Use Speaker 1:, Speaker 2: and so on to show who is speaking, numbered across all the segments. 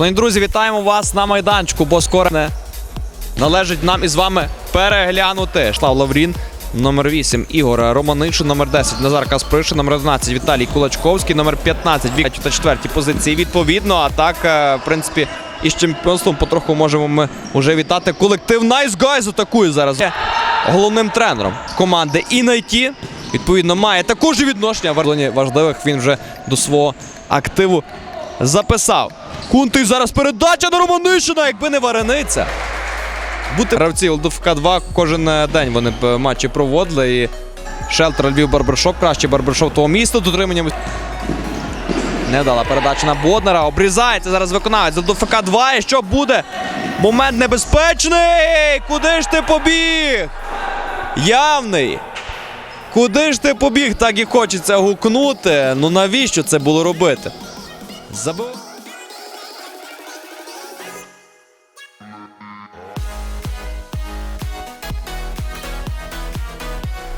Speaker 1: Шановні друзі, вітаємо вас на майданчику, бо скоро не належить нам із вами переглянути. Шлав Лаврін, номер 8, Ігор Романишин, номер 10, Назар Каспришин, номер 11, Віталій Кулачковський, номер 15, Вік та четвертій позиції. Відповідно, а так, е, в принципі, із чемпіонством потроху можемо ми вже вітати. Колектив Nice Guys атакує зараз. Головним тренером команди Інайті. Відповідно, має також і відношення в важливих. Він вже до свого активу записав. Кунтий зараз передача на Романишина, якби не варениця. Бути гравці ЛДФК 2 кожен е, день вони б матчі проводили. І Шелтер Львів Барбершоп, краще Барбершоп того міста дотриманням. Не дала передача на Боднера. Обрізається зараз виконавець ЛДФК 2. І що буде? Момент небезпечний! Куди ж ти побіг? Явний. Куди ж ти побіг? Так і хочеться гукнути. Ну навіщо це було робити? Забив.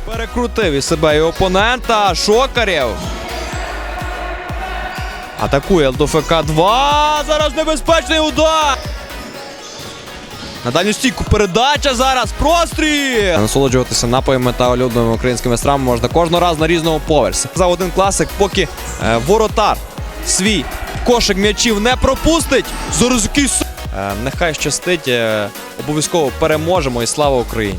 Speaker 1: Перекрутив і себе і опонента. Шокарєв. Атакує ЛДФК 2. Зараз небезпечний удар. На дальню стійку передача зараз. Простріл! Насолоджуватися напоями та улюбленими українськими стравами можна кожного разу на різному поверсі. За один класик, поки е, воротар свій кошик м'ячів не пропустить. Зараз якийсь... Е, нехай щастить. Е, обов'язково переможемо і слава Україні!